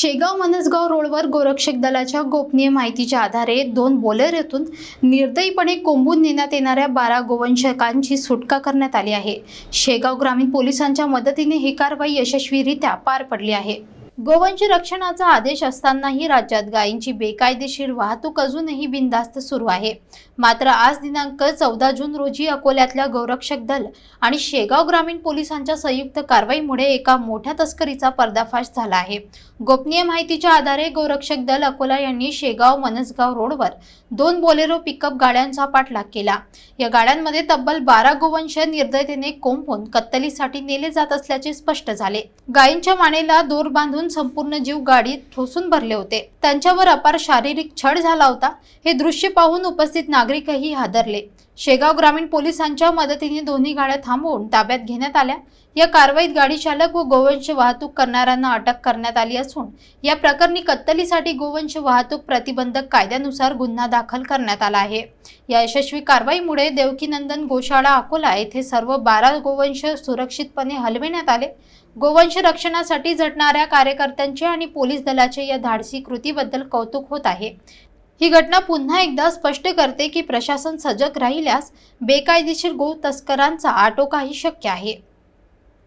शेगाव मनसगाव रोडवर गोरक्षक दलाच्या गोपनीय माहितीच्या आधारे दोन बोलेरोतून येथून निर्दयीपणे कोंबून नेण्यात येणाऱ्या बारा गोवंशकांची सुटका करण्यात आली आहे. शेगाव ग्रामीण पोलिसांच्या मदतीने ही कारवाई यशस्वीरित्या पार पडली आहे. गोवंश रक्षणाचा आदेश असतानाही राज्यात गायींची बेकायदेशीर वाहतूक अजूनही बिनधास्त सुरू आहे. मात्र आज दिनांक चौदा जून रोजी अकोल्यातल्या गौरक्षक दल आणि शेगाव ग्रामीण पोलिसांच्या संयुक्त कारवाईमुळे एका मोठ्या तस्करीचा पर्दाफाश झाला आहे. गोपनीय माहितीच्या आधारे गौरक्षक दल अकोला यांनी शेगाव मनसगाव रोडवर दोन बोलेरो पिकअप गाड्यांचा पाठलाग केला. या गाड्यांमध्ये तब्बल बारा गोवंश निर्दयतेने कोंबून कत्तलीसाठी नेले जात असल्याचे स्पष्ट झाले. गायींच्या मानेला दोर बांधून संपूर्ण जीव गाडीत ठोसून भरले होते. त्यांच्यावर अपार शारीरिक छळ झाला होता. हे दृश्य पाहून उपस्थित नागरिकही हादरले. शेगाव ग्रामीण पोलिसांच्या मदतीने दोन्ही गाड्या थांबवून ताब्यात घेण्यात आल्या. या कारवाईत गाडी चालक व गोवंश वाहतूक करणाऱ्यांना अटक करण्यात आली असून या प्रकरणी कत्तलीसाठी गोवंश वाहतूक प्रतिबंधक कायद्यानुसार गुन्हा दाखल करण्यात आला आहे. या यशस्वी कारवाईमुळे देवकीनंदन गोशाळा अकोला येथे सर्व बारा गोवंश सुरक्षितपणे हलविण्यात आले. गोवंश रक्षणासाठी झटणाऱ्या कार्य कार्यकर्त्यांचे आणि पोलीस दलाचे या धाडसी कृतीबद्दल कौतुक होत आहे. ही घटना पुन्हा एकदा स्पष्ट करते की प्रशासन सजग राहिल्यास बेकायदेशीर गो तस्करांचा आटोकाही शक्य आहे.